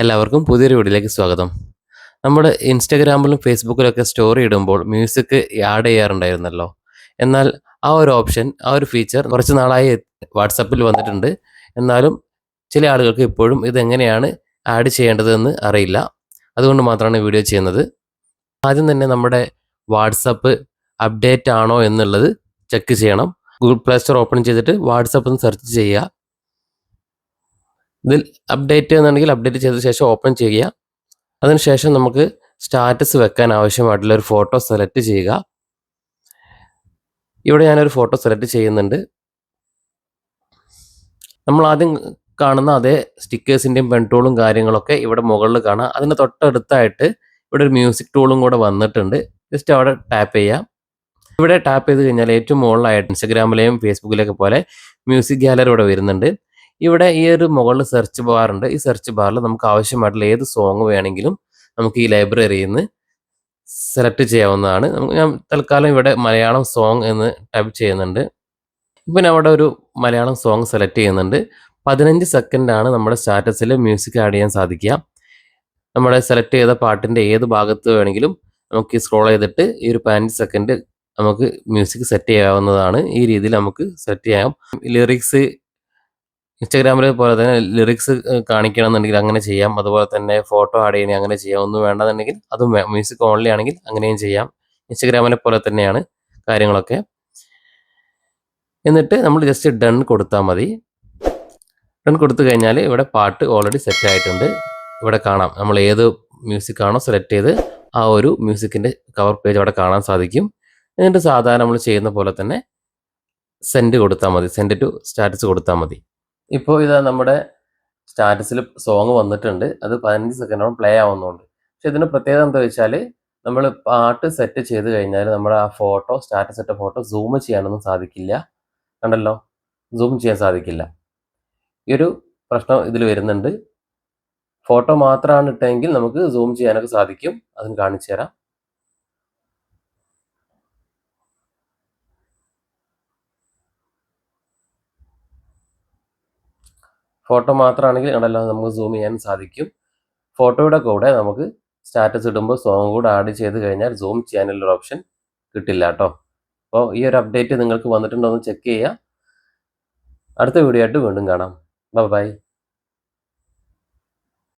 എല്ലാവർക്കും പുതിയൊരു വീഡിയോയിലേക്ക് സ്വാഗതം. നമ്മുടെ ഇൻസ്റ്റഗ്രാമിലും ഫേസ്ബുക്കിലൊക്കെ സ്റ്റോറി ഇടുമ്പോൾ മ്യൂസിക് ആഡ് ചെയ്യാറുണ്ടായിരുന്നല്ലോ. എന്നാൽ ആ ഒരു ഓപ്ഷൻ ആ ഒരു ഫീച്ചർ കുറച്ച് നാളായി വാട്സപ്പിൽ വന്നിട്ടുണ്ട്. എന്നാലും ചില ആളുകൾക്ക് ഇപ്പോഴും ഇതെങ്ങനെയാണ് ആഡ് ചെയ്യേണ്ടതെന്ന് അറിയില്ല. അതുകൊണ്ട് മാത്രമാണ് വീഡിയോ ചെയ്യുന്നത്. ആദ്യം തന്നെ നമ്മുടെ വാട്സപ്പ് അപ്ഡേറ്റ് ആണോ എന്നുള്ളത് ചെക്ക് ചെയ്യണം. ഗൂഗിൾ പ്ലേ സ്റ്റോർ ഓപ്പൺ ചെയ്തിട്ട് വാട്സപ്പ് ഒന്ന് സെർച്ച് ചെയ്യുക. ഇതിൽ അപ്ഡേറ്റ് എന്നുണ്ടെങ്കിൽ അപ്ഡേറ്റ് ചെയ്ത ശേഷം ഓപ്പൺ ചെയ്യുക. അതിനുശേഷം നമുക്ക് സ്റ്റാറ്റസ് വെക്കാൻ ആവശ്യമായിട്ടുള്ള ഒരു ഫോട്ടോ സെലക്ട് ചെയ്യുക. ഇവിടെ ഞാനൊരു ഫോട്ടോ സെലക്ട് ചെയ്യുന്നുണ്ട്. നമ്മൾ ആദ്യം കാണുന്ന അതേ സ്റ്റിക്കേഴ്സിന്റെയും പെൺടൂളും കാര്യങ്ങളൊക്കെ ഇവിടെ മുകളിൽ കാണാം. അതിന് തൊട്ടടുത്തായിട്ട് ഇവിടെ ഒരു മ്യൂസിക് ടൂളും കൂടെ വന്നിട്ടുണ്ട്. ജസ്റ്റ് അവിടെ ടാപ്പ് ചെയ്യാം. ഇവിടെ ടാപ്പ് ചെയ്ത് കഴിഞ്ഞാൽ ഏറ്റവും മുകളിലായിട്ട് ഇൻസ്റ്റഗ്രാമിലെയും ഫേസ്ബുക്കിലെയൊക്കെ പോലെ മ്യൂസിക് ഗാലറി ഇവിടെ വരുന്നുണ്ട്. ഇവിടെ ഈ ഒരു മുകളിൽ സെർച്ച് ബാറുണ്ട് ഈ സെർച്ച് ബാറിൽ നമുക്ക് ആവശ്യമായിട്ടുള്ള ഏത് സോങ് വേണമെങ്കിലും നമുക്ക് ഈ ലൈബ്രറിയിൽ നിന്ന് സെലക്ട് ചെയ്യാവുന്നതാണ്. നമുക്ക് ഞാൻ തൽക്കാലം ഇവിടെ മലയാളം സോങ് എന്ന് ടൈപ്പ് ചെയ്യുന്നുണ്ട്. ഇപ്പം ഞാൻ അവിടെ ഒരു മലയാളം സോങ് സെലക്ട് ചെയ്യുന്നുണ്ട്. പതിനഞ്ച് സെക്കൻഡാണ് നമ്മുടെ സ്റ്റാറ്റസിൽ മ്യൂസിക് ആഡ് ചെയ്യാൻ സാധിക്കുക. നമ്മുടെ സെലക്ട് ചെയ്ത പാട്ടിന്റെ ഏത് ഭാഗത്ത് വേണമെങ്കിലും നമുക്ക് സ്ക്രോൾ ചെയ്തിട്ട് ഈ ഒരു പതിനഞ്ച് സെക്കൻഡ് നമുക്ക് മ്യൂസിക് സെറ്റ് ചെയ്യാവുന്നതാണ്. ഈ രീതിയിൽ നമുക്ക് സെറ്റ് ചെയ്യാം. ലിറിക്സ് ഇൻസ്റ്റാഗ്രാമിലെ പോലെ തന്നെ ലിറിക്സ് കാണിക്കണമെന്നുണ്ടെങ്കിൽ അങ്ങനെ ചെയ്യാം. അതുപോലെ തന്നെ ഫോട്ടോ ആഡ് ചെയ്യണേ അങ്ങനെ ചെയ്യാം. ഒന്നും വേണ്ടെന്നുണ്ടെങ്കിൽ അതും മ്യൂസിക് ഓൺലി ആണെങ്കിൽ അങ്ങനെയും ചെയ്യാം. ഇൻസ്റ്റാഗ്രാമിലെ പോലെ തന്നെയാണ് കാര്യങ്ങളൊക്കെ. എന്നിട്ട് നമ്മൾ ജസ്റ്റ് ഡൺ കൊടുത്താൽ മതി. ഡൺ കൊടുത്തു കഴിഞ്ഞാൽ ഇവിടെ പാട്ട് ഓൾറെഡി സെറ്റ് ആയിട്ടുണ്ട്. ഇവിടെ കാണാം. നമ്മൾ ഏത് മ്യൂസിക് ആണോ സെലക്ട് ചെയ്ത് ആ ഒരു മ്യൂസിക്കിന്റെ കവർ പേജ് അവിടെ കാണാൻ സാധിക്കും. എന്നിട്ട് സാധാരണ നമ്മൾ ചെയ്യുന്ന പോലെ തന്നെ സെൻഡ് കൊടുത്താൽ മതി. സെൻഡ് ടു സ്റ്റാറ്റസ് കൊടുത്താൽ മതി. ഇപ്പോൾ ഇതാ നമ്മുടെ സ്റ്റാറ്റസിൽ സോങ് വന്നിട്ടുണ്ട്. അത് പതിനഞ്ച് സെക്കൻഡോളം പ്ലേ ആവുന്നുണ്ട്. പക്ഷെ ഇതിന് പ്രത്യേകത എന്താ വെച്ചാൽ നമ്മൾ പാട്ട് സെറ്റ് ചെയ്ത് കഴിഞ്ഞാൽ നമ്മുടെ ആ ഫോട്ടോ സ്റ്റാറ്റസ് ഇട്ട ഫോട്ടോ സൂം ചെയ്യാനൊന്നും സാധിക്കില്ല. കണ്ടല്ലോ? സൂം ചെയ്യാൻ സാധിക്കില്ല. ഈ ഒരു പ്രശ്നം ഇതിൽ വരുന്നുണ്ട്. ഫോട്ടോ മാത്രമാണ് ഇട്ടെങ്കിൽ നമുക്ക് സൂം ചെയ്യാനൊക്കെ സാധിക്കും. അതിന് കാണിച്ചു തരാം. ഫോട്ടോ മാത്രമാണെങ്കിൽ കണ്ടല്ലോ നമുക്ക് സൂം ചെയ്യാൻ സാധിക്കും. ഫോട്ടോയുടെ കൂടെ നമുക്ക് സ്റ്റാറ്റസ് ഇടുമ്പോൾ സോങ് കൂടെ ആഡ് ചെയ്ത് കഴിഞ്ഞാൽ സൂം ചെയ്യാനുള്ള ഓപ്ഷൻ കിട്ടില്ല കേട്ടോ. അപ്പോൾ ഈ ഒരു അപ്ഡേറ്റ് നിങ്ങൾക്ക് വന്നിട്ടുണ്ടോ എന്ന് ചെക്ക് ചെയ്യുക. അടുത്ത വീഡിയോ ആയിട്ട് വീണ്ടും കാണാം. ബൈ